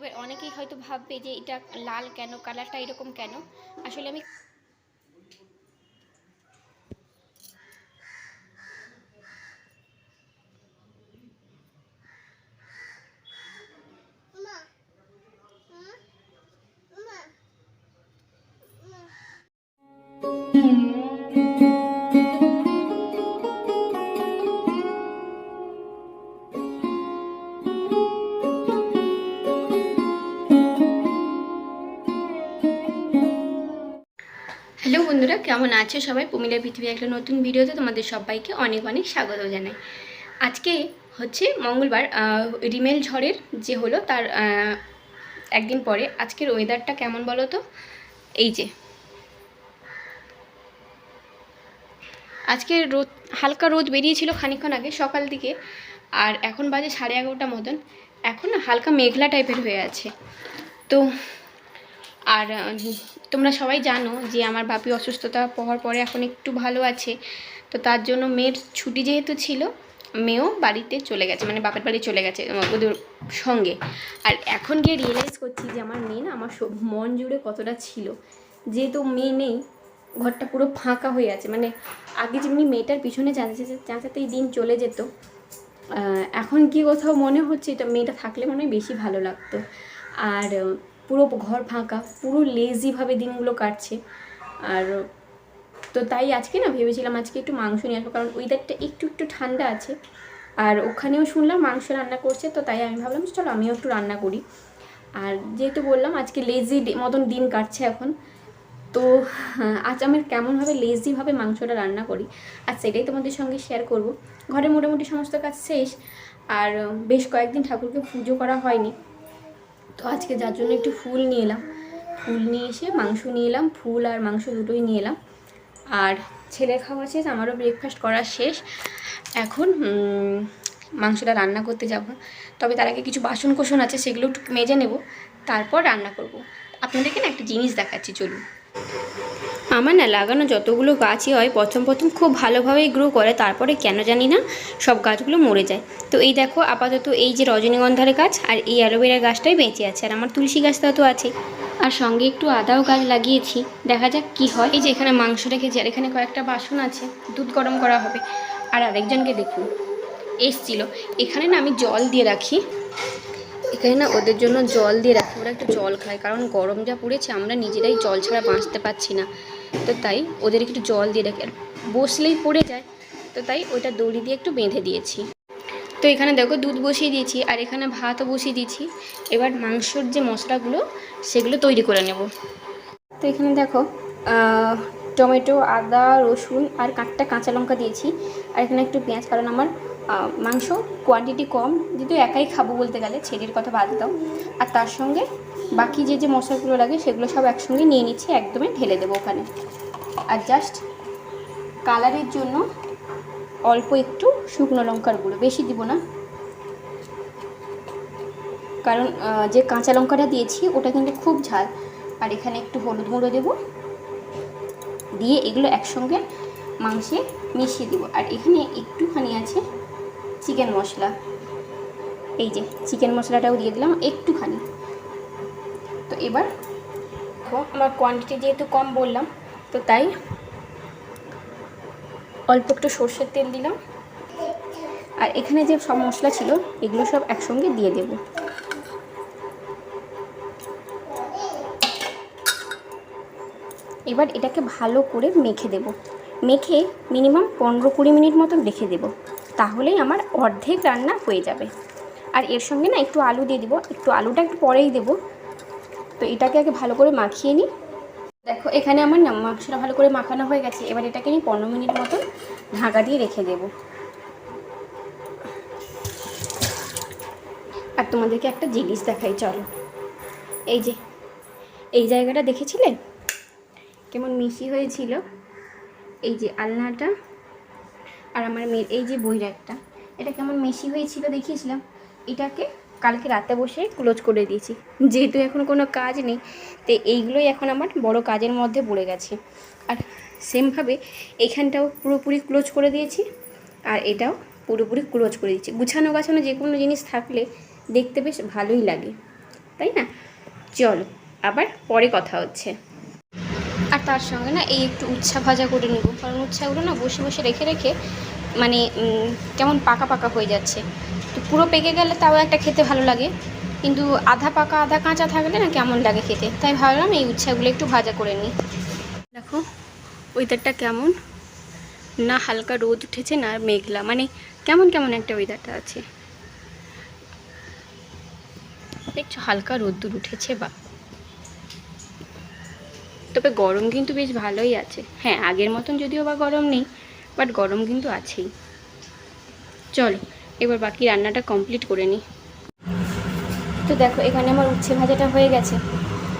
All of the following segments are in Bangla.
এবার অনেকেই হয়তো ভাববে যে এটা লাল কেন? কালারটা এরকম কেন? আসলে আমি বন্ধুরা, কেমন আছো সবাই? প্রমিলা পৃথিবী একটা নতুন ভিডিওতে তোমাদের সবাইকে অনেক অনেক স্বাগত জানাই। আজকে হচ্ছে মঙ্গলবার রিমেল ঝড়ের যে হলো তার একদিন পরে। আজকের ওয়েদারটা কেমন বলো তো? এই যে। আজকে রোদ, হালকা রোদ বেরিয়েছিল খানিকক্ষণ আগে, সকাল দিকে, আর এখন বাজে সাড়ে এগারোটা মতন। এখন হালকা মেঘলা টাইপের হয়ে আছে। তো আর তোমরা সবাই জানো যে আমার বাপি অসুস্থতা হওয়ার পরে এখন একটু ভালো আছে। তো তার জন্য মেয়ের ছুটি যেহেতু ছিল, মেয়েও বাড়িতে চলে গেছে মানে বাপের বাড়ি চলে গেছে ওদের সঙ্গে। আর এখন গিয়ে রিয়েলাইজ করছি যে আমার মেয়ে না, আমার মন জুড়ে কতটা ছিল। যেহেতু মেয়ে নেই, ঘরটা পুরো ফাঁকা হয়ে আছে মানে আগে যেমনি মেয়েটার পিছনে চাঁচাতে, চাঁচাতেই দিন চলে যেত এখন কি কোথাও মনে হচ্ছে এটা মেয়েটা থাকলে মনে হয় বেশি ভালো লাগতো। আর পুরো ঘর ফাঁকা, পুরো লেজিভাবে দিনগুলো কাটছে। আর তো তাই আজকে না ভেবেছিলাম আজকে একটু মাংস নিয়ে আসব, কারণ ওয়েদারটা একটু একটু ঠান্ডা আছে। আর ওখানেও শুনলাম মাংস রান্না করছে, তো তাই আমি ভাবলাম চলো আমিও একটু রান্না করি। আর যেহেতু বললাম আজকে লেজি মতন দিন কাটছে এখন, তো আজ আমি কেমনভাবে লেজিভাবে মাংসটা রান্না করি, আর সেটাই তোমাদের সঙ্গে শেয়ার করব। ঘরে মোটামুটি সমস্ত কাজ শেষ, আর বেশ কয়েকদিন ঠাকুরকে পুজো করা হয়নি। তো আজকে যার জন্য একটু ফুল নিয়ে এলাম। ফুল নিয়ে এসে মাংস নিয়ে এলাম, ফুল আর মাংস দুটোই নিয়ে এলাম। আর ছেলে খাওয়া শেষ, আমারও ব্রেকফাস্ট করা শেষ। এখন মাংসটা রান্না করতে যাব। তবে তার আগে কিছু বাসন কোষণ আছে, সেগুলো একটু মেজে নেব। তারপর রান্না করব। আপনাদেরকে না একটা জিনিস দেখাচ্ছি, চলুন। আমার না লাগানো যতগুলো গাছই হয় প্রথম প্রথম খুব ভালোভাবেই গ্রো করে তারপরে কেন জানি না সব গাছগুলো মরে যায়। তো এই দেখো আপাতত এই যে রজনীগন্ধার গাছ আর এই অ্যালোভেরা গাছটাই বেঁচে আছে আর আমার তুলসী গাছটা তো আছে। আর সঙ্গে একটু আদাও গাছ লাগিয়েছি দেখা যাক কি হয়। এই যে এখানে মাংস রেখেছি আর এখানে কয়েকটা বাসন আছে দুধ গরম করা হবে। আর আরেকজনকে দেখুন এসছিল। এখানে না আমি জল দিয়ে রাখি। এখানে না ওদের জন্য জল দিয়ে রাখি। ওরা একটু জল খায়, কারণ গরম যা পড়েছে, আমরা নিজেরাই জল ছাড়া বাঁচতে পারছি না। তো তাই ওদের একটু জল দিয়ে রাখি, আর বসলেই পড়ে যায়, তো তাই ওইটা দড়ি দিয়ে একটু বেঁধে দিয়েছি। তো এখানে দেখো দুধ বসিয়ে দিয়েছি, আর এখানে ভাতও বসিয়ে দিয়েছি। এবার মাংসর যে মশলাগুলো, সেগুলো তৈরি করে নেব। তো এখানে দেখো টমেটো, আদা, রসুন আর কাঁচটা কাঁচা লঙ্কা দিয়েছি। আর এখানে একটু পেঁয়াজ, কারণ আমার মাংস কোয়ান্টিটি কম, যেহেতু একাই খাব বলতে গেলে, ছেলের কথা বাদ দাও। আর তার সঙ্গে বাকি যে যে মশলাগুলো লাগে, সেগুলো সব একসঙ্গে নিয়ে নিচ্ছি একদমই ঢেলে দেবো ওখানে। আর জাস্ট কালারের জন্য অল্প একটু শুকনো লঙ্কার গুঁড়ো, বেশি দিব না। কারণ যে কাঁচা লঙ্কাটা দিয়েছি, ওটা কিন্তু খুব ঝাল। আর এখানে একটু হলুদ গুঁড়ো দেবো। দিয়ে এগুলো একসঙ্গে মাংসে মিশিয়ে দেবো। আর এখানে একটুখানি আছে চিকেন মশলা। এই যে, চিকেন মশলাটাও দিয়ে দিলাম একটুখানি। তো এবার আমার কোয়ান্টিটি যেহেতু কম বললাম, তো তাই অল্প একটু সর্ষের তেল দিলাম। আর এখানে যে সব মশলা ছিল, এগুলো সব একসঙ্গে দিয়ে দেব। এবার এটাকে ভালো করে মেখে দেব। মেখে মিনিমাম পনেরো কুড়ি মিনিট মতন রেখে দেব। তাহলেই আমার অর্ধেক রান্না হয়ে যাবে। আর এর সঙ্গে না একটু আলু দিয়ে দিব। একটু আলুটা একটু পরেই দেব। তো এটাকে আগে ভালো করে মাখিয়ে নিই। দেখো, এখানে আমার না মাংসটা ভালো করে মাখানো হয়ে গেছে। এবার এটাকে আমি পনেরো মিনিট মতো ঢাকা দিয়ে রেখে দেব। আর তোমাদেরকে একটা জিনিস দেখাই, চলো। এই যে, এই জায়গাটা দেখেছিলেন কেমন মিশি হয়েছিল? এই যে আলনাটা। আর আমার মেয়ের, এই যে বইরাকটা এটা কেমন মেশি হয়েছিল দেখিয়েছিলাম? এটাকে কালকে রাতে বসে ক্লোজ করে দিয়েছি। যেহেতু এখন কোনো কাজ নেই, তো এইগুলোই এখন আমার বড় কাজের মধ্যে পড়ে গেছে। আর সেমভাবে এখানটাও পুরোপুরি ক্লোজ করে দিয়েছি, আর এটাও পুরোপুরি ক্লোজ করে দিয়েছি। গুছানো গাছানো যে কোনো জিনিস থাকলে দেখতে বেশ ভালোই লাগে। তাই না? চলো, আবার পরে কথা হচ্ছে। আর তার সঙ্গে না এই একটু উচ্ছা ভাজা করে নেব। কারণ উচ্ছাগুলো না বসে বসে রেখে রেখে মানে কেমন পাকা পাকা হয়ে যাচ্ছে। তো পুরো পেকে গেলে তাও একটা খেতে ভালো লাগে। কিন্তু আধা পাকা, আধা কাঁচা থাকলে না কেমন লাগে খেতে। তাই ভাবলাম এই উচ্ছাগুলো একটু ভাজা করে নিই। দেখো ওয়েদারটা কেমন? না হালকা রোদ উঠেছে, না মেঘলা। মানে কেমন কেমন একটা ওয়েদারটা আছে। দেখছ হালকা রোদ্দুর উঠেছে, বা তবে গরম কিন্তু বেশ ভালোই আছে। হ্যাঁ আগের মতন যদিও বা গরম নেই বাট গরম কিন্তু আছেই। চলো, এবার বাকি রান্নাটা কমপ্লিট করে নিই তো দেখো, এখানে আমার উচ্ছে ভাজাটা হয়ে গেছে।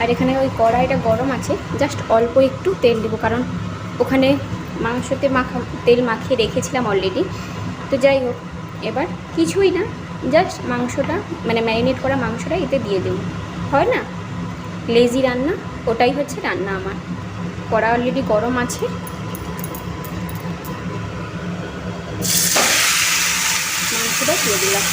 আর এখানে ওই কড়াইটা গরম আছে জাস্ট অল্প একটু তেল দেবো, কারণ ওখানে মাংসতে মাখা, তেল মাখিয়ে রেখেছিলাম অলরেডি তো যাই হোক, এবার কিছুই না জাস্ট মাংসটা মানে ম্যারিনেট করা মাংসটা এতে দিয়ে দেবো। হয় না? লেজি রান্না, ওটাই হচ্ছে রান্না আমার। কড়া অলরেডি গরম আছে। মাংসটা দিয়ে দিলাম।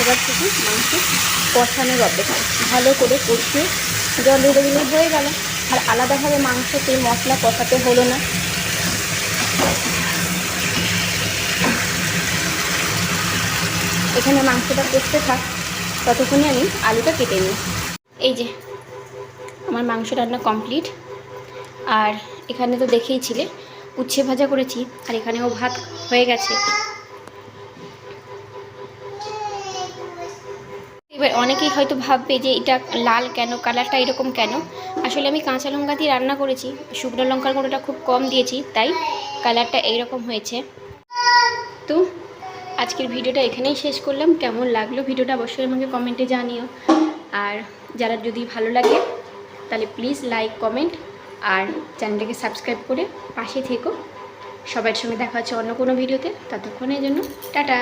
এবার থেকে মাংস কষানোর অপেক্ষা ভালো করে কষিয়ে জল দিয়ে দিলে হয়ে গেল। আর আলাদাভাবে মাংসতে মশলা কষাতে হলো না। এখানে মাংসটা কষতে থাক, ততক্ষণে আমি আলুটা কেটে নিই। এই যে, আমার মাংস রান্না কমপ্লিট। আর এখানে তো দেখেইছিলে উচ্ছে ভাজা করেছি, আর এখানেও ভাত হয়ে গেছে। এবার অনেকেই হয়তো ভাববে যে এটা লাল কেন, কালারটা এরকম কেন? আসলে আমি কাঁচা লঙ্কা দিয়ে রান্না করেছি, শুকনো লঙ্কার গুঁড়োটা খুব কম দিয়েছি, তাই কালারটা এইরকম হয়েছে। তো আজকের ভিডিওটা এখানেই শেষ করলাম। কেমন লাগল ভিডিওটা অবশ্যই আমাকে কমেন্টে জানিও। আর যারা যদি ভালো লাগে, তাহলে প্লিজ লাইক কমেন্ট আর চ্যানেলটাকে সাবস্ক্রাইব করে পাশে থেকো। সবার সঙ্গে দেখা হচ্ছে অন্য কোনো ভিডিওতে। ততক্ষণের জন্য টাটা।